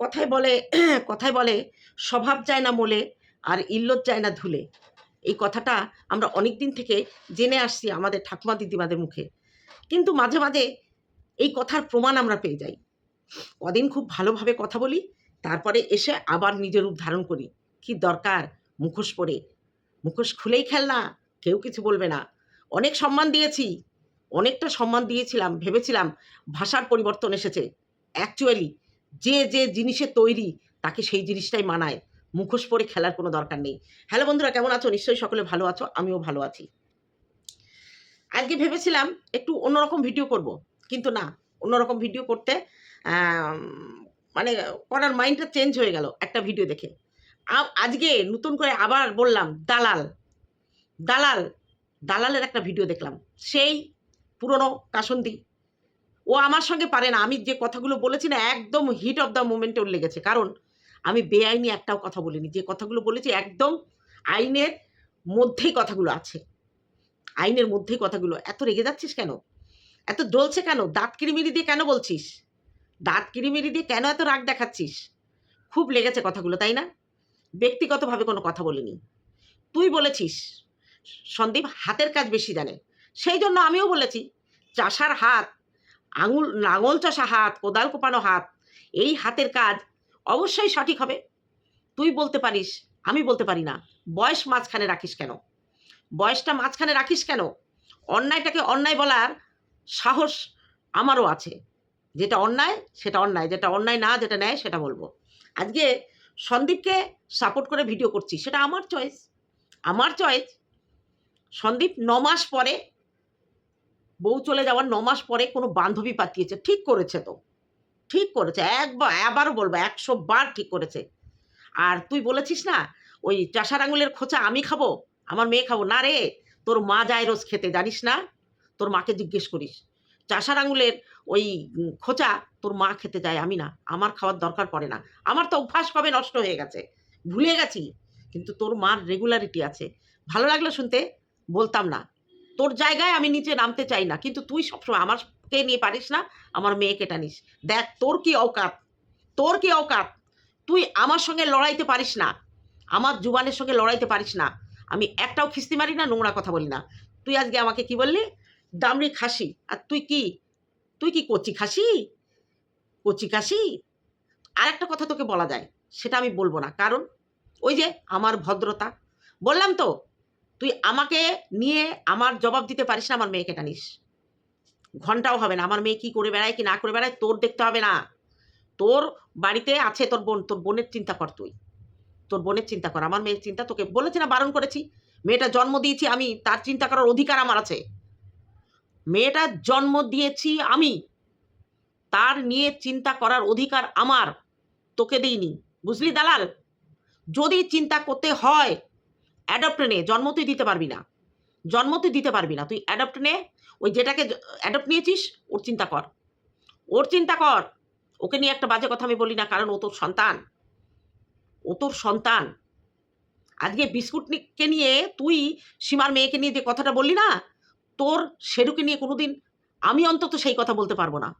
কথায় বলে কথায় বলে, স্বভাব যায় না মোলে আর ইল্লত যায় না ধুলে। এই কথাটা আমরা অনেক দিন থেকে জেনে আসছি আমাদের ঠাকুমা দিদিমাদের মুখে। কিন্তু মাঝে মাঝে এই কথার প্রমাণ আমরা পেয়ে যাই। কদিন খুব ভালোভাবে কথা বলি, তারপরে এসে আবার নিজের রূপ ধারণ করি। কি দরকার মুখোশ পরে। মুখোশ খুলেই খেল না, কেউ কিছু বলবে না। অনেক সম্মান দিয়েছি, অনেকটা সম্মান দিয়েছিলাম, ভেবেছিলাম ভাষার পরিবর্তন এসেছে। অ্যাকচুয়ালি যে যে জিনিসে তৈরি, তাকে সেই জিনিসটাই মানায়। মুখোশ পরে খেলার কোনো দরকার নেই। হ্যালো বন্ধুরা, কেমন আছো? নিশ্চয়ই সকলে ভালো আছো, আমিও ভালো আছি। আজকে ভেবেছিলাম একটু অন্যরকম ভিডিও করব, কিন্তু না, অন্যরকম ভিডিও করতে মানে করার মাইন্ডটা চেঞ্জ হয়ে গেল একটা ভিডিও দেখে। আজকে নতুন করে আবার বললাম, দালাল। দালাল, দালালের একটা ভিডিও দেখলাম। সেই পুরনো কাসন্দি ও আমার সঙ্গে পারে না। আমি যে কথাগুলো বলেছি না, একদম হিট অফ দ্য মোমেন্টে ওর লেগেছে। কারণ আমি বেআইনি একটাও কথা বলিনি। যে কথাগুলো বলেছি একদম আইনের মধ্যেই কথাগুলো আছে। আইনের মধ্যেই কথাগুলো। এত রেগে যাচ্ছিস কেন? এত জ্বলছে কেন? দাঁত কিরিমিরি দিয়ে কেন বলছিস? দাঁত কিরিমিরি দিয়ে কেন এত রাগ দেখাচ্ছিস? খুব লেগেছে কথাগুলো, তাই না? ব্যক্তিগতভাবে কোনো কথা বলিনি। তুই বলেছিস, সন্দীপ হাতের কাজ বেশি জানে। সেই জন্য আমিও বলেছি, চাষার হাত আঙুল লাঙল চষা হাত, কোদাল কোপানো হাত, এই হাতের কাজ অবশ্যই সঠিক হবে। তুই বলতে পারিস, আমি বলতে পারি না। বয়স মাঝখানে রাখিস কেন? বয়সটা মাঝখানে রাখিস কেন? অন্যায়টাকে অন্যায় বলার সাহস আমারও আছে। যেটা অন্যায়, সেটা অন্যায়। যেটা অন্যায় না, যেটা নেয় সেটা বলব। আজকে সন্দীপকে সাপোর্ট করে ভিডিও করছি। সেটা আমার চয়েস আমার চয়েস সন্দীপ ন মাস পরে বউ চলে যাওয়ার ন মাস পরে কোনো বান্ধবী পাঠিয়েছে, ঠিক করেছে তো। ঠিক করেছে, একবার আবারও বলব, একশো বার ঠিক করেছে। আর তুই বলেছিস না, ওই চাষার আঙুলের খোঁচা আমি খাব, আমার মেয়ে খাব? না রে, তোর মা যায় রোজ খেতে, জানিস না? তোর মাকে জিজ্ঞেস করিস। চাষার আঙুলের ওই খোঁচা তোর মা খেতে যায়, আমি না। আমার খাওয়ার দরকার পড়ে না। আমার তো অভ্যাস কবে নষ্ট হয়ে গেছে? ভুলে গেছি। কিন্তু তোর মার রেগুলারিটি আছে। ভালো লাগল শুনতে? বলতাম না। তোর জায়গায় আমি নিচে নামতে চাই না। কিন্তু তুই সবসময় আমারকে নিয়ে পারিস না, আমার মেয়েকে টানিস। দেখ, তোর কি অকাত? তোর কি অকাত? তুই আমার সঙ্গে লড়াইতে পারিস না। আমার জুবানের সঙ্গে লড়াইতে পারিস না। আমি একটাও খিস্তি মারি না, নোংরা কথা বলি না। তুই আজকে আমাকে কি বললি? দামড়ি খাসি। আর তুই কি? তুই কি কচি খাসি? কচি খাসি? আর একটা কথা তোকে বলা যায়, সেটা আমি বলব না। কারণ ওই যে আমার ভদ্রতা। বললাম তো তুই আমাকে নিয়ে আমার জবাব দিতে পারিস না আমার মেয়েকে টানিস ঘন্টাও হবে না। আমার মেয়ে কি করে বেড়ায়, কি না করে বেড়ায়, তোর দেখতে হবে না। তোর বাড়িতে আছে তোর বোন, তোর বোনের চিন্তা কর তুই। তোর বোনের চিন্তা কর, আমার মেয়ের চিন্তা তোকে বলেছি না, বারণ করেছি। মেয়েটা জন্ম দিয়েছি আমি, তার চিন্তা করার অধিকার আমার আছে। মেয়েটার জন্ম দিয়েছি আমি, তার নিয়ে চিন্তা করার অধিকার আমার, তোকে দিইনি। বুঝলি দালাল? যদি চিন্তা করতে হয় অ্যাডপ্ট নে জন্ম তুই দিতে পারবি না। জন্ম তুই দিতে পারবি না। তুই অ্যাডপ্ট নে, ওই যেটাকে অ্যাডপ্ট নিয়েছিস, ওর চিন্তা কর। ওর চিন্তা কর। ওকে নিয়ে একটা বাজে কথা আমি বলি না, কারণ ও তোর সন্তান। ও তোর সন্তান। আজকে বিস্কুটকে নিয়ে, তুই সীমার মেয়েকে নিয়ে যে কথাটা বললি না, তোর শেরুকে নিয়ে কোনোদিন আমি অন্তত সেই কথা বলতে পারব না।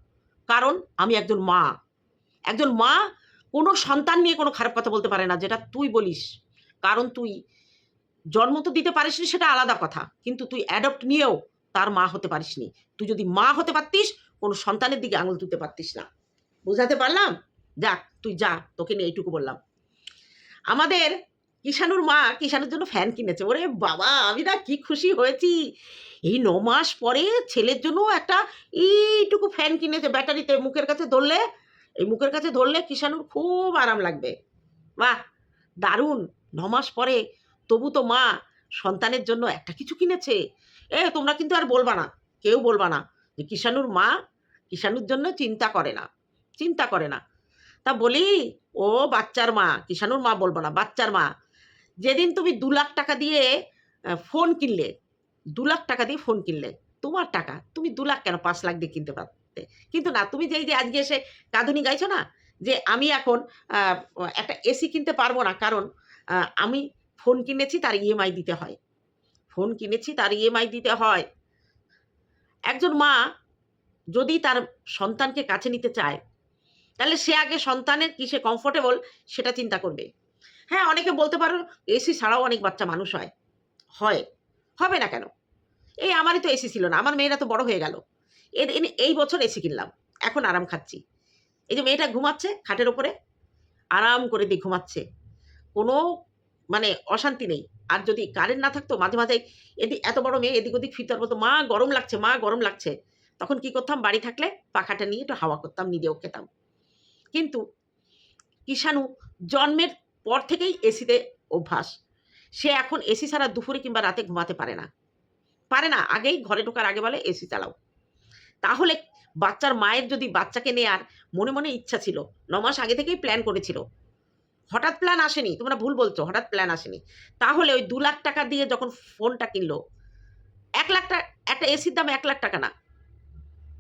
কারণ আমি একজন মা। একজন মা কোনো সন্তান নিয়ে কোনো খারাপ কথা বলতে পারে না, যেটা তুই বলিস। কারণ তুই জন্ম তো দিতে পারিসনি সেটা আলাদা কথা। কিন্তু তুই অ্যাডপ্ট নিয়েও তার মা হতে পারিসনি। তুই যদি মা হতে পারতিস, কোনো সন্তানের দিকে আঙুল তুলতে পারতিস না। বুঝাতে পারলাম? যাক তুই যা, তোকে নিয়ে এইটুকু বললাম। আমাদের কিষানুর মা কিষানুর জন্য ফ্যান কিনেছে। ওরে বাবা, আমি না কি খুশি হয়েছি। এই ন মাস পরে ছেলের জন্য একটা এইটুকু ফ্যান কিনেছে ব্যাটারিতে মুখের কাছে ধরলে। এই মুখের কাছে ধরলে কিষানুর খুব আরাম লাগবে। বাহ, দারুণ। ন মাস পরে তবু তো মা সন্তানের জন্য একটা কিছু কিনেছে। এ, তোমরা কিন্তু আর বলবা না, কেউ বলবা না যে কিষানুর মা কিষানুর জন্য চিন্তা করে না, চিন্তা করে না। তা বলি, ও বাচ্চার মা কিষানুর মা বলব না, বাচ্চার মা, যেদিন তুমি দু লাখ টাকা দিয়ে ফোন কিনলে, দু লাখ টাকা দিয়ে ফোন কিনলে, তোমার টাকা, তুমি দু লাখ কেন পাঁচ লাখ দিয়ে কিনতে পারতে? কিন্তু না, তুমি যেই যে আজকে এসে কাঁদুনি গাইছো না, যে আমি এখন একটা এসি কিনতে পারব না, কারণ আমি ফোন কিনেছি, তার ইএমআই দিতে হয়। ফোন কিনেছি, তার ইএমআই দিতে হয়। একজন মা যদি তার সন্তানকে কাছে নিতে চায়, তাহলে সে আগে সন্তানের কিসে কমফোর্টেবল সেটা চিন্তা করবে। হ্যাঁ অনেকে বলতে পারো এসি ছাড়াও অনেক বাচ্চা মানুষ হয়। হয়। হবে না কেন? এই আমারই তো এসি ছিল না, আমার মেয়েরা তো বড় হয়ে গেল। এর এই বছর এসি কিনলাম, এখন আরাম খাচ্ছি। এই যে মেয়েটা ঘুমাচ্ছে খাটের ওপরে, আরাম করে দিয়ে ঘুমাচ্ছে। কোনো মানে অশান্তি নেই। আর যদি কারেন্ট না থাকতো, মাঝে মাঝে এদিক এত বড় মেয়ে এদিক ওদিক ফিরতে বলতো মা গরম লাগছে, মা গরম লাগছে। তখন কি করতাম? বাড়ি থাকলে পাখাটা নিয়ে একটু হাওয়া করতাম, নিজেও খেতাম। কিন্তু কিষাণু জন্মের পর থেকেই এসিতে অভ্যাস। সে এখন এসি ছাড়া দুপুরে কিংবা রাতে ঘুমাতে পারে না। পারে না, আগেই ঘরে ঢোকার আগে বলে এসি চালাও। তাহলে বাচ্চার মায়ের যদি বাচ্চাকে নেয়ার মনে মনে ইচ্ছা ছিল, ন মাস আগে থেকেই প্ল্যান করেছিল হঠাৎ প্ল্যান আসেনি, তোমরা ভুল বলছো, হঠাৎ প্ল্যান আসেনি। তাহলে ওই দু লাখ টাকা দিয়ে যখন ফোনটা কিনলো, এক লাখ টাকা একটা এসির দাম এক লাখ টাকা না।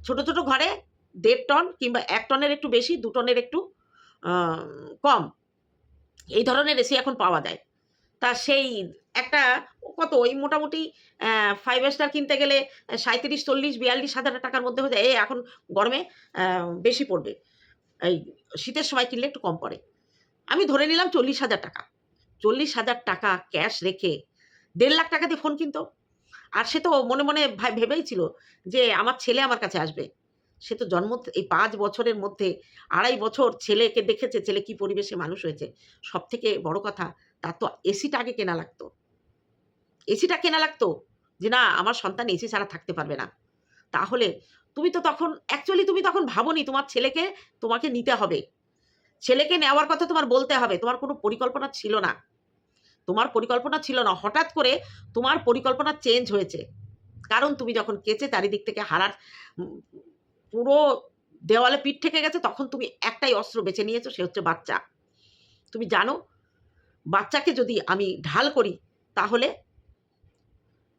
ছোট ছোট ঘরে দেড় টন কিংবা এক টনের একটু বেশি, দু টনের একটু কম। এই ধরনের এসি এখন পাওয়া যায়। তা সেই একটা কত? ওই মোটামুটি ফাইভ স্টার কিনতে গেলে সাঁত্রিশ চল্লিশ, বিয়াল্লিশ হাজার টাকার মধ্যে হয়ে যায়। এখন গরমে বেশি পড়বে। এই শীতের সময় কিনলে একটু কম পড়ে। আমি ধরে নিলাম চল্লিশ হাজার টাকা। চল্লিশ হাজার টাকা ক্যাশ রেখে দেড় লাখ টাকা দিয়ে ফোন কিনতো। আর সে তো মনে মনে ভেবেই ছিল যে আমার ছেলে আমার কাছে আসবে। সে তো জন্ম এই পাঁচ বছরের মধ্যে আড়াই বছর ছেলেকে দেখেছে, ছেলে কি পরিবেশে মানুষ হয়েছে। সব থেকে বড় কথা, তার তো এসিটা আগে কেনা লাগতো। এসিটা কেনা লাগতো যে না, আমার সন্তান এসি ছাড়া থাকতে পারবে না। তাহলে তুমি তো তখন অ্যাকচুয়ালি তুমি তখন ভাবোনি তোমার ছেলেকে তোমাকে নিতে হবে। ছেলেকে নেওয়ার কথা তোমার বলতে হবে। তোমার কোনো পরিকল্পনা ছিল না। তোমার পরিকল্পনা ছিল না। হঠাৎ করে তোমার পরিকল্পনা চেঞ্জ হয়েছে। কারণ তুমি যখন কেচে চারিদিক থেকে হারার পুরো দেওয়ালে পিঠ থেকে গেছে, তখন তুমি একটাই অস্ত্র বেছে নিয়েছো, সে হচ্ছে বাচ্চা। তুমি জানো, বাচ্চাকে যদি আমি ঢাল করি, তাহলে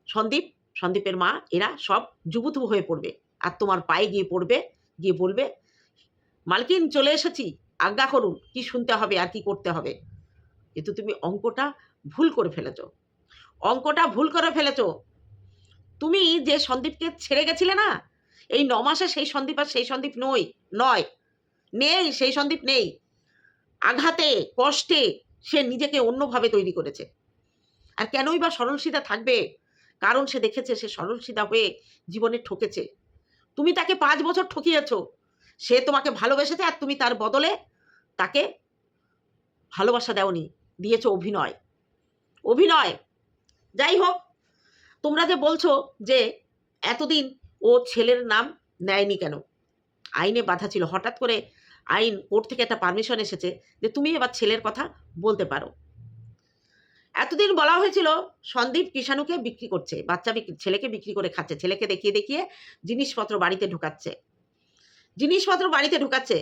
সন্দীপ, সন্দীপের মা, এরা সব জুবুথুবু হয়ে পড়বে। আর তোমার পায়ে গিয়ে পড়বে, গিয়ে বলবে, মালকিন চলে এসেছি। আজ্ঞা করুন কি শুনতে হবে আর কি করতে হবে। কিন্তু তুমি অঙ্কটা ভুল করে ফেলেছ। অঙ্কটা ভুল করে ফেলেছ। তুমি যে সন্দীপকে ছেড়ে গেছিলে না, এই ন মাসে সেই সন্দীপ আর সেই সন্দীপ নই, নয়। নেই, সেই সন্দীপ নেই। আঘাতে, কষ্টে সে নিজেকে অন্যভাবে তৈরি করেছে। আর কেনই বা সরল সিধা থাকবে? কারণ সে দেখেছে সে সরল সিধা হয়ে জীবনে ঠকেছে। তুমি তাকে পাঁচ বছর ঠকিয়েছো। সে তোমাকে ভালোবেসেছে আর তুমি তার বদলে তাকে ভালোবাসা দেওনি, দিয়েছ অভিনয়। অভিনয়! যাই হোক, তোমরা যে বলছো যে এতদিন ও ছেলের নাম নেয়নি কেন? আইনে বাধা ছিল। হঠাৎ করে আইন কোর্ট থেকে একটা পারমিশন এসেছে যে তুমি এবার ছেলের কথা বলতে পারো। এতদিন বলা হয়েছিল সন্দীপ কিষাণুকে বিক্রি করছে, বাচ্চা বিক্রি ছেলেকে বিক্রি করে খাচ্ছে, ছেলেকে দেখিয়ে দেখিয়ে জিনিসপত্র বাড়িতে ঢুকাচ্ছে। জিনিসপত্র বাড়িতে ঢুকাচ্ছে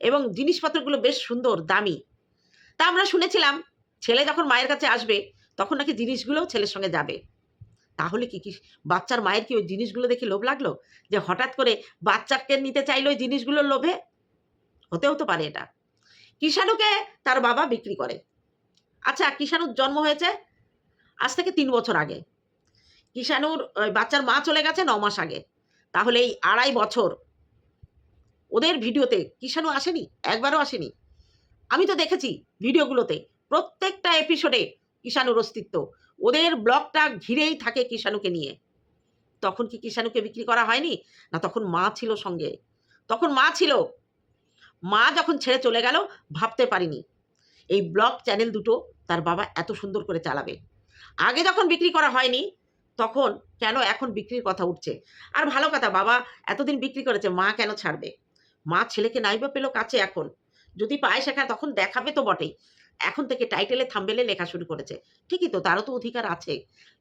এবং জিনিসপত্রগুলো বেশ সুন্দর, দামি। তা আমরা শুনেছিলাম, ছেলে যখন মায়ের কাছে আসবে, তখন নাকি জিনিসগুলোও ছেলের সঙ্গে যাবে। তাহলে কি কি বাচ্চার মায়ের কি ওই জিনিসগুলো দেখে লোভ লাগল? যে হঠাৎ করে বাচ্চাকে নিতে চাইলো ওই জিনিসগুলোর লোভে? হতে হতে পারে এটা। কিষাণুকে তার বাবা বিক্রি করে। আচ্ছা কিষাণুর জন্ম হয়েছে আজ থেকে তিন বছর আগে। কিষাণুর বাচ্চার মা চলে গেছে ন মাস আগে। তাহলে এই আড়াই বছর ওদের ভিডিওতে কিষাণু আসেনি? একবারও আসেনি। আমি তো দেখেছি ভিডিওগুলোতে প্রত্যেকটা এপিসোডে কিষাণুর অস্তিত্ব। ওদের ব্লগটা ঘিরেই থাকে কিষাণুকে নিয়ে। তখন কি কিষাণুকে বিক্রি করা হয়নি? না, তখন মা ছিল সঙ্গে। তখন মা ছিল। মা যখন ছেড়ে চলে গেল, ভাবতে পারিনি। এই ব্লগ চ্যানেল দুটো তার বাবা এত সুন্দর করে চালাবে। আগে যখন বিক্রি করা হয়নি, তখন কেন এখন বিক্রির কথা উঠছে? আর ভালো কথা, বাবা এতদিন বিক্রি করেছে, মা কেন ছাড়বে? মা ছেলেকে নাইবা পেল কাছে এখন। যদি পায় শেখা তখন দেখাবে তো বটেই। এখন থেকে টাইটেলে, থাম্বেলে লেখা শুরু করেছে। ঠিকই তো, তারও তো অধিকার আছে।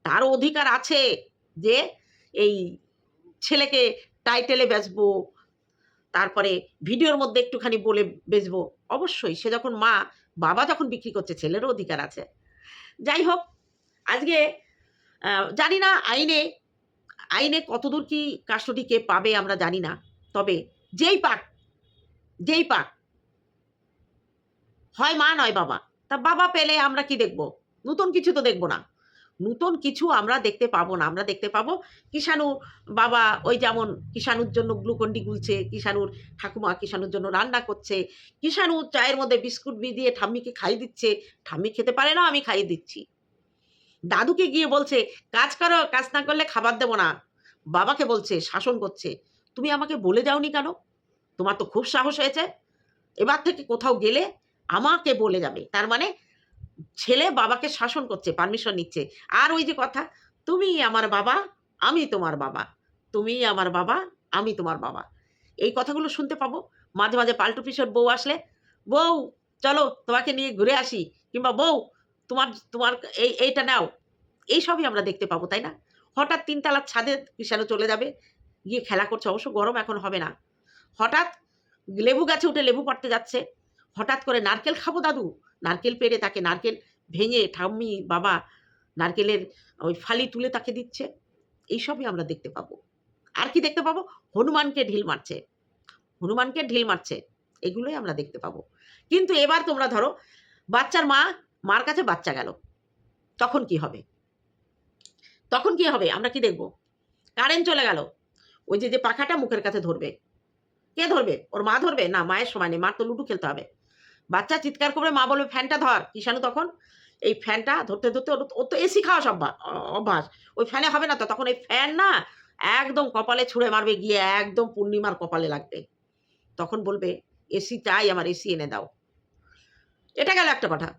তারও অধিকার আছে যে এই ছেলেকে টাইটেলে বেচবো, তারপরে ভিডিওর মধ্যে একটুখানি বলে বেচবো। অবশ্যই, সে যখন মা, বাবা যখন বিক্রি করছে, ছেলেরও অধিকার আছে। যাই হোক, আজকে জানি না আইনে আইনে কতদূর কি কাস্টডি কে পাবে আমরা জানি না। তবে যেই পাক যেই পাক। হয় মা নয় বাবা। তা বাবা পেলে আমরা কি দেখব? নতুন কিছু তো দেখব না। নতুন কিছু আমরা দেখতে পাবো না। আমরা দেখতে পাবো কিষাণু বাবা ওই যেমন কিষাণুর জন্য গ্লুকন্ডি গুলছে, কিষাণুর ঠাকুমা কিষাণুর জন্য রান্না করছে, কিষাণু চায়ের মধ্যে বিস্কুট দিয়ে ঠাম্মিকে খাইয়ে দিচ্ছে, ঠাম্মি খেতে পারে না, আমি খাইয়ে দিচ্ছি। দাদুকে গিয়ে বলছে, কাজ করো, কাজ না করলে খাবার দেবো না। বাবাকে বলছে, শাসন করছে। তুমি আমাকে বলে যাওনি কেন? তোমার তো খুব সাহস হয়েছে। এবার থেকে কোথাও গেলে আমাকে বলে যাবে। তার মানে ছেলে বাবাকে শাসন করছে পারমিশন নিচ্ছে। আর ওই যে কথা, তুমি আমার বাবা, আমি তোমার বাবা। তুমি আমার বাবা, আমি তোমার বাবা। এই কথাগুলো শুনতে পাবো। মাঝে মাঝে পাল্টু পিসের বউ আসলে, বউ, চলো তোমাকে নিয়ে ঘুরে আসি। কিংবা, বউ, তোমার তোমার এই, এইটা নাও। এইসবই আমরা দেখতে পাবো, তাই না? হঠাৎ তিনতলার ছাদে কিষাণু চলে যাবে। গিয়ে খেলা করছে, অবশ্য গরম এখন হবে না। হঠাৎ লেবু গাছে উঠে লেবু পাড়তে যাচ্ছে। হঠাৎ করে নারকেল খাব দাদু। নারকেল পেড়ে তাকে নারকেল ভেঙে ঠাম্মি, বাবা নারকেলের ওই ফালি তুলে তাকে দিচ্ছে। এইসবই আমরা দেখতে পাবো। আর কি দেখতে পাবো? হনুমানকে ঢিল মারছে। হনুমানকে ঢিল মারছে। এগুলোই আমরা দেখতে পাবো। কিন্তু এবার তোমরা ধরো, বাচ্চার মা, মার কাছে বাচ্চা গেল। তখন কি হবে? তখন কি হবে? আমরা কি দেখব? কারেন্ট চলে গেল। ওই যে যে পাখাটা মুখের কাছে ধরবে। কে ধরবে? ওর মা ধরবে? না, মায়ের সময় নেই। মার তো লুডু খেলতে হবে। বাচ্চা চিৎকার করবে মা বলবে, ফ্যানটা ধর। কিষাণু তখন এই ফ্যানটা ধরতে ধরতে ওর- তো এসি খাওয়া সব অভ্যাস। ওই ফ্যানে হবে না তো? তখন এই ফ্যান না একদম কপালে ছুঁড়ে মারবে, গিয়ে একদম পূর্ণিমার কপালে লাগবে। তখন বলবে, এসি চাই, আমার এসি এনে দাও। এটা গেল একটা কথা।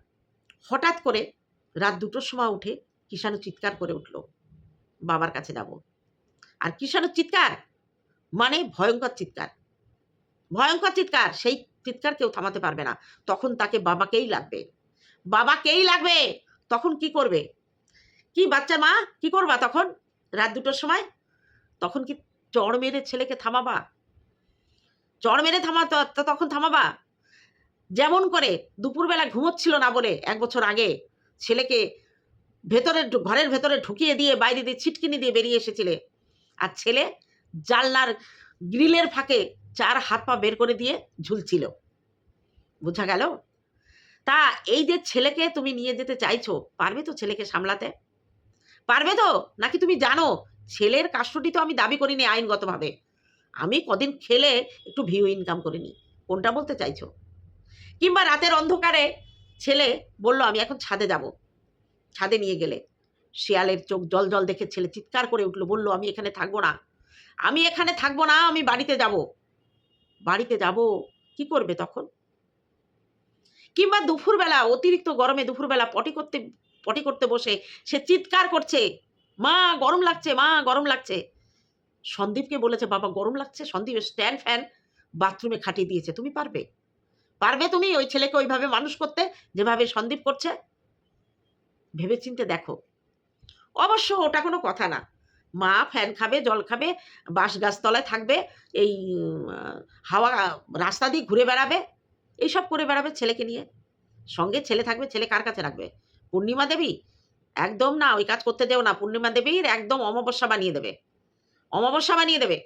হঠাৎ করে রাত দুটোর সময় উঠে কিষাণু চিৎকার করে উঠল, বাবার কাছে যাব। আর কিষাণুর চিৎকার মানে ভয়ঙ্কর চিৎকার। ভয়ঙ্কর চিৎকার, সেই চিৎকার কেউ থামাতে পারবে না। তখন তাকে বাবাকেই লাগবে। বাবাকেই লাগবে! তখন কি করবে? কি বাচ্চার মা, কি করবা তখন? রাত দুটোর সময়? তখন কি চড় মেরে ছেলেকে থামাবা? চড় মেরে থামা তখন থামাবা? যেমন করে দুপুরবেলা ঘুমোচ্ছিল না বলে এক বছর আগে ছেলেকে ভেতরে ঘরের ভেতরে ঢুকিয়ে দিয়ে, বাইরে দিয়ে ছিটকিনি দিয়ে বেরিয়ে এসেছিলে। আর ছেলে জানলার গ্রিলের ফাঁকে চার হাত পা বের করে দিয়ে ঝুলছিল। বোঝা গেল? তা এই যে ছেলেকে তুমি নিয়ে যেতে চাইছো, পারবে তো ছেলেকে সামলাতে? পারবে তো? নাকি তুমি জানো, ছেলের কাষ্টটি তো আমি দাবি করিনি আইনগতভাবে। আমি কদিন খেলে একটু ভিউ ইনকাম করে নিই কোনটা বলতে চাইছো? কিংবা রাতের অন্ধকারে ছেলে বলল, আমি এখন ছাদে যাব। ছাদে নিয়ে গেলে। শিয়ালের চোখ জল জল দেখে ছেলে চিৎকার করে উঠল, বলল, আমি এখানে থাকব না। আমি এখানে থাকব না, আমি বাড়িতে যাব। বাড়িতে যাব, কি করবে তখন? কিংবা দুপুরবেলা, অতিরিক্ত গরমে দুপুরবেলা পটি করতে পটি করতে বসে সে চিৎকার করছে, মা, গরম লাগছে, মা, গরম লাগছে। সন্দীপকে বলেছে, বাবা, গরম লাগছে, সন্দীপ, স্ট্যান্ড ফ্যান, বাথরুমে খাটিয়ে দিয়েছে, তুমি পারবে? পারবে তুমি ওই ছেলেকে ওইভাবে মানুষ করতে, যেভাবে সন্দীপ করছে? ভেবে চিনতে দেখো। অবশ্য ওটা কোনো কথা না। মা ফ্যান খাবে, জল খাবে, বাঁশ গাছতলায় থাকবে, এই হাওয়া রাস্তা দিয়ে ঘুরে বেড়াবে, এইসব করে বেড়াবে ছেলেকে নিয়ে। সঙ্গে ছেলে থাকবে, ছেলে কার কাছে রাখবে? পূর্ণিমা দেবী? একদম না, ওই কাজ করতে দেও না, পূর্ণিমা দেবীর একদম অমাবস্যা বানিয়ে দেবে। অমাবস্যা বানিয়ে দেবে।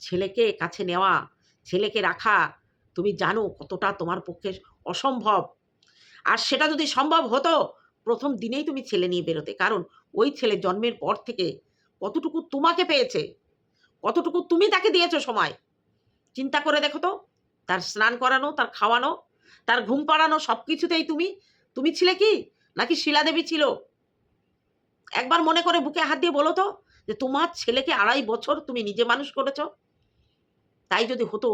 ছেলেকে কাছে নেওয়া, ছেলেকে রাখা, তুমি জানো কতটা তোমার পক্ষে অসম্ভব। আর সেটা যদি সম্ভব হতো প্রথম দিনেই তুমি ছেলে নিয়ে বেরোতে। কারণ ওই ছেলে জন্মের পর থেকে কতটুকু তোমাকে পেয়েছে, কতটুকু তুমি তাকে দিয়েছ সময়। চিন্তা করে দেখো তো, তার স্নান করানো, তার খাওয়ানো, তার ঘুম পাড়ানো সব কিছুতেই তুমি তুমি ছিলে কি? নাকি শিলাদেবী ছিল? একবার মনে করে বুকে হাত দিয়ে বলো তো যে তোমার ছেলেকে আড়াই বছর তুমি নিজে মানুষ করেছ। তাই যদি হতো,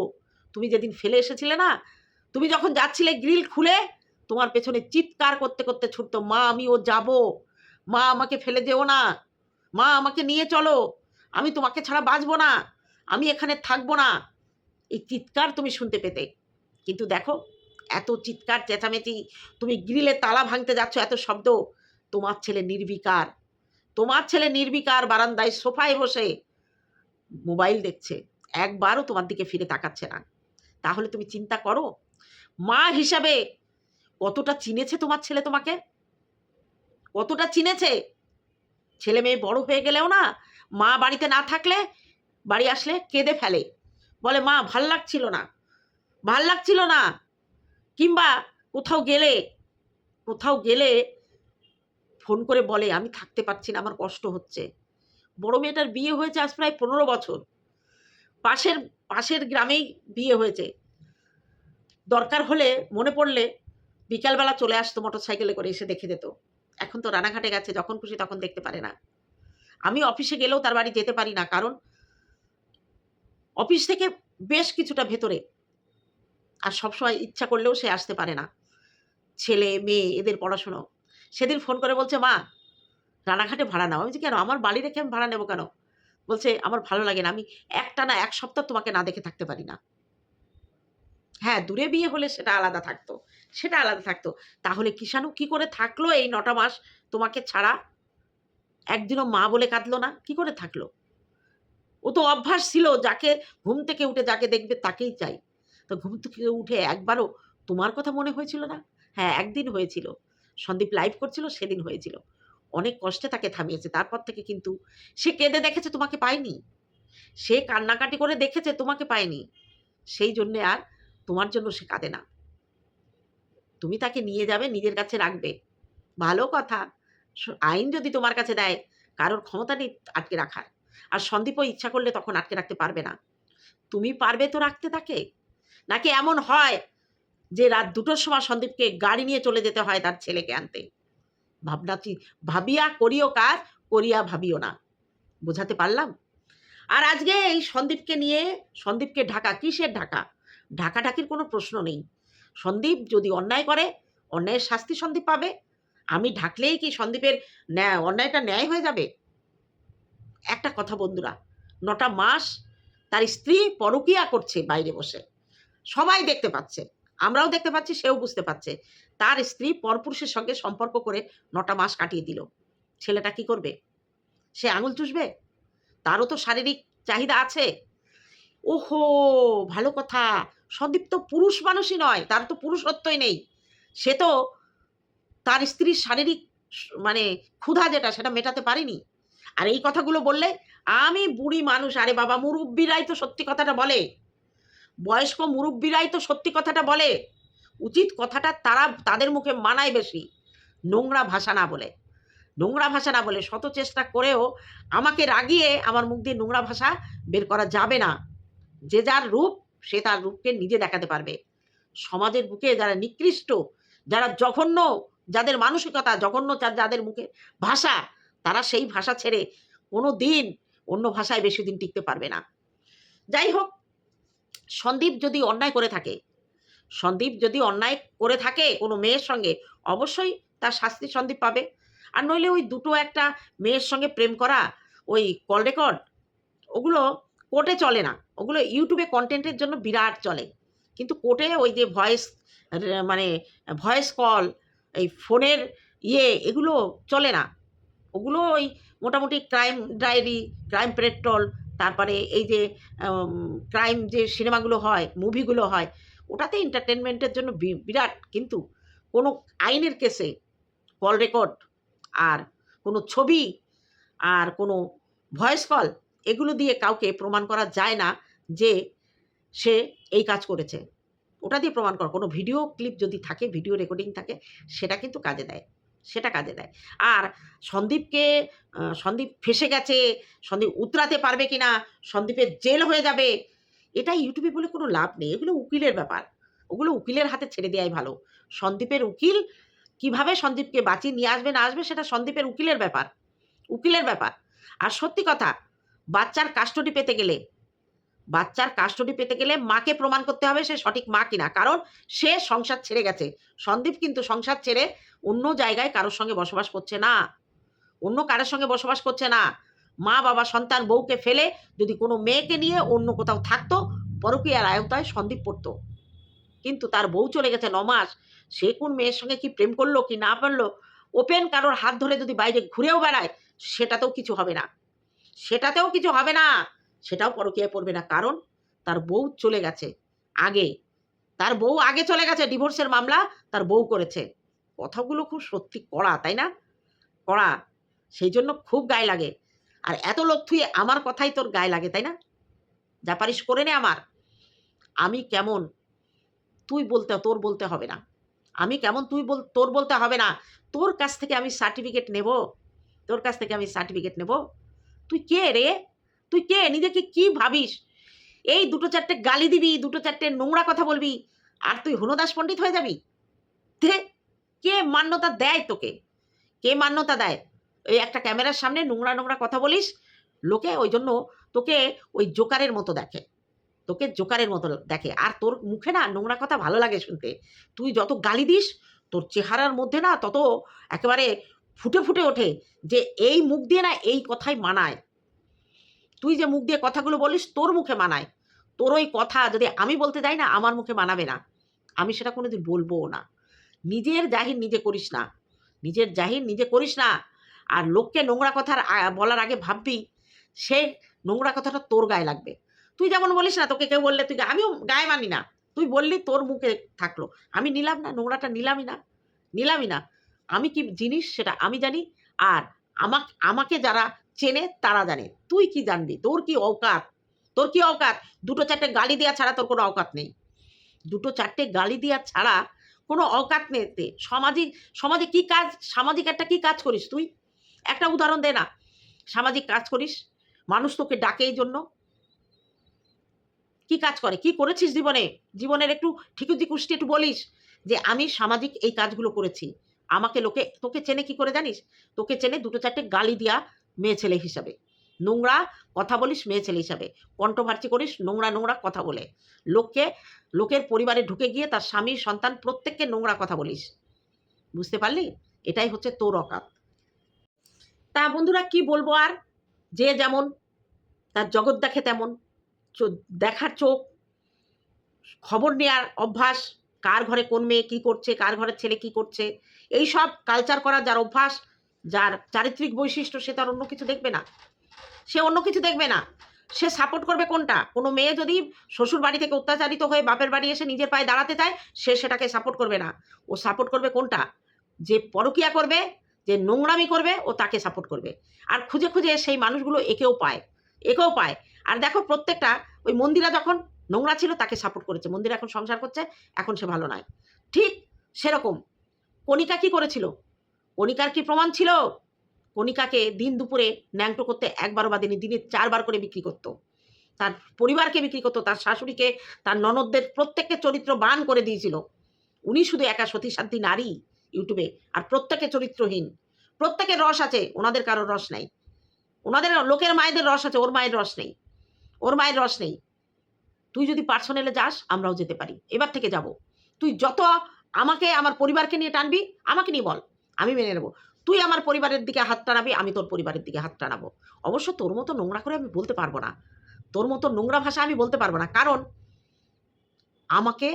তুমি যেদিন ফেলে এসেছিলে না, তুমি যখন যাচ্ছিলে গ্রিল খুলে তোমার পেছনে চিৎকার করতে করতে ছুটতো, মা, আমি ও যাব। মা, আমাকে ফেলে যেও না। মা, আমাকে নিয়ে চলো। আমি তোমাকে ছাড়া বাঁচবো না। আমি এখানে থাকব না। এই চিৎকার তুমি শুনতে পেতে। কিন্তু দেখো, এত চিৎকার, চেঁচামেচি, তুমি গ্রিলে তালা ভাঙতে যাচ্ছ এত শব্দ। তোমার ছেলে নির্বিকার। তোমার ছেলে নির্বিকার বারান্দায় সোফায় বসে মোবাইল দেখছে। একবারও তোমার দিকে ফিরে তাকাচ্ছে না। তাহলে তুমি চিন্তা করো, মা হিসাবে কতটা চিনেছে তোমার ছেলে তোমাকে? কতটা চিনেছে? ছেলে মেয়ে বড় হয়ে গেলেও না, মা বাড়িতে না থাকলে বাড়ি আসলে কেঁদে ফেলে। বলে, মা, ভালো লাগছিল না, ভালো লাগছিল না। কিংবা কোথাও গেলে কোথাও গেলে ফোন করে বলে, আমি থাকতে পারছি না, আমার কষ্ট হচ্ছে। বড় মেয়েটার বিয়ে হয়েছে আজ প্রায় পনেরো বছর। পাশের পাশের গ্রামেই বিয়ে হয়েছে। দরকার হলে মনে পড়লে বিকালবেলা চলে আসতো মোটর সাইকেলে করে, এসে দেখে যেত এখন তো রানাঘাটে গেছে, যখন খুশি তখন দেখতে পারে না। আমি অফিসে গেলেও তার বাড়ি যেতে পারি না, কারণ অফিস থেকে বেশ কিছুটা ভেতরে। আর সবসময় ইচ্ছা করলেও সে আসতে পারে না। ছেলে, মেয়ে, এদের পড়াশুনো। সেদিন ফোন করে বলছে, মা, রানাঘাটে ভাড়া নাও। আমি বলছি, কেন? আমার বাড়ি রেখে আমি ভাড়া নেব কেন? বলছে, আমার ভালো লাগে না। আমি একটা না এক সপ্তাহ তোমাকে না দেখে থাকতে পারি না। হ্যাঁ দূরে বিয়ে হলে সেটা আলাদা থাকতো। সেটা আলাদা থাকতো। তাহলে কিষাণু কি করে থাকল এই নটা মাস? তোমাকে ছাড়া একদিনও মা বলে কাঁদলো না। কি করে থাকল? ও তো অভ্যাস ছিল, যাকে ঘুম থেকে উঠে যাকে দেখবে তাকেই চাই। তো ঘুম থেকে উঠে একবারও তোমার কথা মনে হয়েছিল না? হ্যাঁ একদিন হয়েছিল। সন্দীপ লাইভ করছিল, সেদিন হয়েছিল। অনেক কষ্টে তাকে থামিয়েছে। তারপর থেকে কিন্তু সে কেঁদে দেখেছে তোমাকে পায়নি। সে কান্নাকাটি করে দেখেছে তোমাকে পায়নি। সেই জন্যে আর তোমার জন্য সে কাঁদে না। তুমি তাকে নিয়ে যাবে, নিজের কাছে রাখবে। ভালো কথা। আইন যদি তোমার কাছে দেয়, কারোর ক্ষমতা নেই আটকে রাখার। আর সন্দীপও ইচ্ছা করলে তখন আটকে রাখতে পারবে না। তুমি পারবে তো রাখতে তাকে? নাকি এমন হয় যে রাত দুটোর সময় সন্দীপকে গাড়ি নিয়ে চলে যেতে হয় তার ছেলেকে আনতে? ভাবনা ভাবিয়া করিও কাজ করিয়া ভাবিও না। বোঝাতে পারলাম? আর আজকে এই সন্দীপকে নিয়ে সন্দীপকে ঢাকা, কিসের ঢাকা? ঢাকাঢাকির কোনো প্রশ্ন নেই। সন্দীপ যদি অন্যায় করে, অন্যায়ের শাস্তি সন্দীপ পাবে। আমি ঢাকলেই কি সন্দীপের ন্যায়, অন্যায়টা ন্যায় হয়ে যাবে? একটা কথা বন্ধুরা, নটা মাস তার স্ত্রী পরকিয়া করছে বাইরে বসে। সবাই দেখতে পাচ্ছে, আমরাও দেখতে পাচ্ছি, সেও বুঝতে পারছে। তার স্ত্রী পরপুরুষের সঙ্গে সম্পর্ক করে নটা মাস কাটিয়ে দিল। ছেলেটা কি করবে? সে আঙুল চুষবে? তারও তো শারীরিক চাহিদা আছে। ওহো, ভালো কথা। সন্দীপ তো পুরুষ মানুষই নয়, তার তো পুরুষত্বই নেই। সে তো তার স্ত্রীর শারীরিক মানে ক্ষুধা যেটা, সেটা মেটাতে পারেনি। আর এই কথাগুলো বললে, আমি বুড়ি মানুষ, আরে বাবা, মুরব্বীরাই তো সত্যি কথাটা বলে। বয়স্ক মুরব্বীরাই তো সত্যি কথাটা বলে। উচিত কথাটা তারা, তাদের মুখে মানায় বেশি। নোংরা ভাষা না বলে। নোংরা ভাষা না বলে, শত চেষ্টা করেও আমাকে রাগিয়ে আমার মুখ দিয়ে নোংরা ভাষা বের করা যাবে না। যে যার রূপ, সে তার রূপকে নিজে দেখাতে পারবে। সমাজের বুকে যারা নিকৃষ্ট, যারা জঘন্য, যাদের মানসিকতা জঘন্য যাদের মুখে ভাষা, তারা সেই ভাষা ছেড়ে কোনো দিন অন্য ভাষায় বেশি দিন টিকতে পারবে না। যাই হোক, সন্দীপ যদি অন্যায় করে থাকে, সন্দীপ যদি অন্যায় করে থাকে কোনো মেয়ের সঙ্গে, অবশ্যই তার শাস্তি সন্দীপ পাবে। আর নইলে ওই দুটো একটা মেয়ের সঙ্গে প্রেম করা, ওই কল রেকর্ড, ওগুলো কোর্টে চলে না। ওগুলো ইউটিউবে কন্টেন্টের জন্য বিরাট চলে। কিন্তু কোর্টে ওই যে ভয়েস মানে ভয়েস কল এই ফোনের ইয়ে এগুলো চলে না। ওগুলো ওই মোটামুটি ক্রাইম ডায়েরি ক্রাইম পেট্রোল তারপরে এই যে ক্রাইম যে সিনেমাগুলো হয় মুভিগুলো হয়, ওটাতে এন্টারটেনমেন্টের জন্য বিরাট। কিন্তু কোনো আইনের কেসে কল রেকর্ড আর কোনো ছবি আর কোনো ভয়েস কল এগুলো দিয়ে কাউকে প্রমাণ করা যায় না যে সে এই কাজ করেছে। ওটা দিয়ে প্রমাণ কর। কোনো ভিডিও ক্লিপ যদি থাকে, ভিডিও রেকর্ডিং থাকে, সেটা কিন্তু কাজে দেয়। সেটা কাজে দেয়। আর সন্দীপকে সন্দীপ ফেসে গেছে, সন্দীপ উতরাতে পারবে কি না সন্দীপের জেল হয়ে যাবে এটা ইউটিউবে বলে কোনো লাভ নেই। এগুলো উকিলের ব্যাপার। ওগুলো উকিলের হাতে ছেড়ে দেওয়াই ভালো। সন্দীপের উকিল কীভাবে সন্দীপকে বাঁচিয়ে নিয়ে আসবে, না আসবে, সেটা সন্দীপের উকিলের ব্যাপার। উকিলের ব্যাপার। আর সত্যি কথা বাচ্চার কাস্টডি পেতে গেলে। বাচ্চার কাস্টডি পেতে গেলে মাকে প্রমাণ করতে হবে সে সঠিক মা কিনা। কারণ সে সংসার ছেড়ে গেছে। সন্দীপ কিন্তু সংসার ছেড়ে অন্য জায়গায় কারোর সঙ্গে বসবাস করছে না। অন্য কারোর সঙ্গে বসবাস করছে না। মা, বাবা, সন্তান, বউকে ফেলে যদি কোনো মেয়েকে নিয়ে অন্য কোথাও থাকতো, পরকীয়ার আয়তায় সন্দীপ পড়তো। কিন্তু তার বউ চলে গেছে নমাস সে কোন মেয়ের সঙ্গে কি প্রেম করল কি না পারল ওপেন কারোর হাত ধরে যদি বাইরে ঘুরেও বেড়ায়, সেটাতেও কিছু হবে না। সেটাতেও কিছু হবে না। সেটাও পরকীয়ায় পড়বে না। কারণ তার বউ চলে গেছে আগে। তার বউ আগে চলে গেছে, ডিভোর্সের মামলা তার বউ করেছে। কথাগুলো খুব সত্যি কড়া, তাই না? কড়া। সেই জন্য খুব গায়ে লাগে। আর এত লোক তুই আমার কথাই তোর গায়ে লাগে, তাই না? যা পারিস করে নে আমার। আমি কেমন? তুই বলতে, তোর বলতে হবে না। আমি কেমন? তুই বল, তোর বলতে হবে না। তোর কাছ থেকে আমি সার্টিফিকেট নেব। তোর কাছ থেকে আমি সার্টিফিকেট নেব। তুই কে রে? তুই কে? নিজেকে কি ভাবিস? এই দুটো চারটে গালি দিবি, দুটো চারটে নোংরা কথা বলবি, আর তুই হনুদাস পণ্ডিত হয়ে যাবি? কে মান্যতা দেয় তোকে? কে মান্যতা দেয়? ওই একটা ক্যামেরার সামনে নোংরা নোংরা কথা বলিস? লোকে ওই জন্য তোকে ওই জোকারের মতো দেখে। তোকে জোকারের মতো দেখে। আর তোর মুখে না নোংরা কথা ভালো লাগে শুনতে। তুই যত গালি দিস, তোর চেহারার মধ্যে না তত একেবারে ফুটে ফুটে ওঠে যে এই মুখ দিয়ে না এই কথাই মানায়। তুই যে মুখ দিয়ে কথাগুলো বলিস, তোর মুখে মানায়। তোর ওই কথা যদি আমি বলতে যাই না, আমার মুখে মানাবে না। আমি সেটা কোনোদিন বলবোও না। নিজের জাহির নিজে করিস না। নিজের জাহির নিজে করিস না। আর লোককে নোংরা কথার বলার আগে ভাববি, সে নোংরা কথাটা তোর গায়ে লাগবে। তুই যেমন বলিস না, তোকে কেউ বললে তুই আমিও গায়ে মানি না। তুই বললি তোর মুখে থাকল। আমি নিলাম না, নোংরাটা নিলামই না। নিলামই না। আমি কি জিনিস সেটা আমি জানি আর আমাকে আমাকে যারা চেনে তারা জানে। তুই কি জানবি? তোর কি অকাত তোর কি অকাত দুটো চারটে গালি দেওয়া ছাড়া তোর কোনো অকাত নেই। দুটো চারটে গালি দেওয়া ছাড়া কোনো অকাত নেই। সামাজিক সমাজে কি কাজ, সামাজিক একটা কি কাজ করিস তুই? একটা উদাহরণ দে না। সামাজিক কাজ করিস? মানুষ তোকে ডাকে এই জন্য কি কাজ করে? কি করেছিস জীবনে? জীবনের একটু ঠিকুজি কুষ্টি একটু বলিস যে, আমি সামাজিক এই কাজগুলো করেছি। আমাকে লোকে, তোকে চেনে কি করে জানিস? তোকে চেনে দুটো চারটে গালি দিয়া মেয়ে ছেলে হিসাবে। নোংরা কথা বলিস মেয়ে ছেলে হিসাবে। কণ্ঠভার্চি করিস নোংরা নোংরা কথা বলে। লোককে, লোকের পরিবারে ঢুকে গিয়ে তার স্বামী, সন্তান প্রত্যেককে নোংরা কথা বলিস। বুঝতে পারলি? এটাই হচ্ছে তোর অকাত। তা বন্ধুরা কি বলব আর? যে যেমন, তার জগৎ দেখে তেমন। দেখার চোখ। খবর নেওয়ার অভ্যাস। কার ঘরে কোন মেয়ে কি করছে, কার ঘরের ছেলে কি করছে। এই সব কালচার করার যার অভ্যাস, যার চারিত্রিক বৈশিষ্ট্য, সে তার অন্য কিছু দেখবে না। সে অন্য কিছু দেখবে না। সে সাপোর্ট করবে কোনটা? কোনো মেয়ে যদি শ্বশুর বাড়ি থেকে অত্যাচারিত হয়ে বাপের বাড়ি এসে নিজের পায়ে দাঁড়াতে চায়, সে সেটাকে সাপোর্ট করবে না। ও সাপোর্ট করবে কোনটা? যে পরকিয়া করবে, যে নোংরামি করবে, ও তাকে সাপোর্ট করবে। আর খুঁজে খুঁজে সেই মানুষগুলো একেও পায় একেও পায়। আর দেখো প্রত্যেকটা, ওই মন্দিরা যখন নোংরা ছিল, তাকে সাপোর্ট করেছে। মন্দিরা এখন সংসার করছে, এখন সে ভালো নয়। ঠিক সেরকম। কণিকা কি করেছিল? কণিকার কি প্রমাণ ছিল? কণিকাকে দিন দুপুরে ন্যাংটো করতে একবারও বাদিনী, দিনে দিনে চারবার করে বিক্রি করতো। তার পরিবারকে বিক্রি করতো, তার শাশুড়িকে, তার ননদদের প্রত্যেককে চরিত্র বান করে দিয়েছিল। উনি শুধু একা সতী সাধ্যী নারী ইউটিউবে, আর প্রত্যেকে চরিত্রহীন। প্রত্যেকের রস আছে, ওনাদের কারোর রস নেই। ওনাদের লোকের মায়েদের রস আছে, ওর মায়ের রস নেই। ওর মায়ের রস নেই। তুই যদি পার্সোনালে যাস, আমরাও যেতে পারি। এবার থেকে যাব। তুই যত আমাকে, আমার পরিবারকে নিয়ে টানবি, আমাকে নিয়ে বল, আমি মেনে নেব। তুই আমার পরিবারের দিকে হাত টানাবি, আমি তোর পরিবারের দিকে হাত টানাবো। অবশ্য তোর মতো নোংরা করে আমি বলতে পারব না। তোর মতো নোংরা ভাষা আমি বলতে পারব না, কারণ আমাকে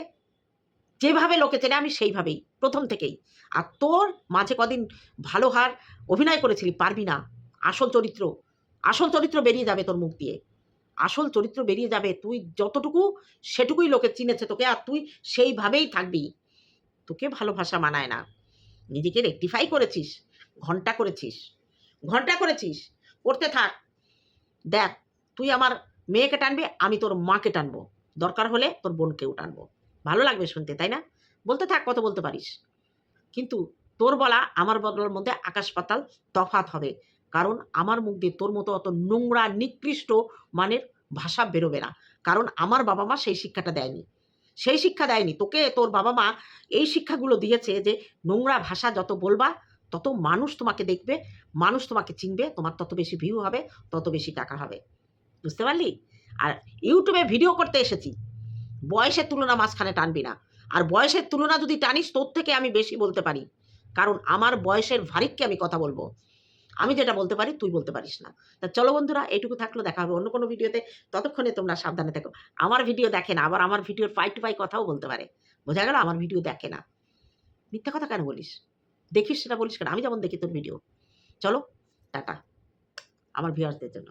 যেভাবে লোকে চেনে আমি সেইভাবেই, প্রথম থেকেই। আর তোর মাঝে কদিন ভালো হার অভিনয় করেছিলি, পারবি না। আসল চরিত্র আসল চরিত্র বেরিয়ে যাবে তোর মুখ দিয়ে। আসল চরিত্র বেরিয়ে যাবে, তুই যতটুকু সেটুকুই লোকে চিনেছে তোকে, আর তুই সেইভাবেই থাকবি। তোকে ভালো ভাষা মানায় না। নিজেকে রেকটিফাই করেছিস, ঘণ্টা করেছিস ঘণ্টা করেছিস করতে থাক। দেখ, তুই আমার মেয়েকে টানবি, আমি তোর মাকে টানবো। দরকার হলে তোর বোনকেও টানবো। ভালো লাগবে শুনতে, তাই না? বলতে থাক কত বলতে পারিস। কিন্তু তোর বলা আমার বলার মধ্যে আকাশ পাতাল তফাত হবে। কারণ আমার মুখ দিয়ে তোর মতো অত নোংরা, নিকৃষ্ট মানের ভাষা বেরোবে না। কারণ আমার বাবা মা সেই শিক্ষাটা দেয়নি। সেই শিক্ষা দেয়নি। তোকে, তোর বাবা মা এই শিক্ষাগুলো দিয়েছে যে, নোংরা ভাষা যত বলবা, তত মানুষ তোমাকে দেখবে, মানুষ তোমাকে চিনবে, তোমার তত বেশি ভিউ হবে, তত বেশি টাকা হবে। বুঝতে পারলি? আর ইউটিউবে ভিডিও করতে এসেছি। বয়সের তুলনা মাঝখানে টানবি না। আর বয়সের তুলনা যদি টানিস, তোর থেকে আমি বেশি বলতে পারি। কারণ আমার বয়সের ভারিককে আমি কথা বলব। আমি যেটা বলতে পারি, তুই বলতে পারিস না। তা চলো বন্ধুরা এইটুকু থাকল, দেখা হবে অন্য কোনো ভিডিওতে। ততক্ষণে তোমরা সাবধানে থাকো। আমার ভিডিও দেখে না, আবার আমার ভিডিওর ফাই টু ফাই কথাও বলতে পারে। বোঝা গেল আমার ভিডিও দেখে না। মিথ্যা কথা কেন বলিস? দেখিস সেটা বলিস কেন? আমি যেমন দেখি তোর ভিডিও। চলো, টাটা। আমার ভিউয়ার্সদের জন্য।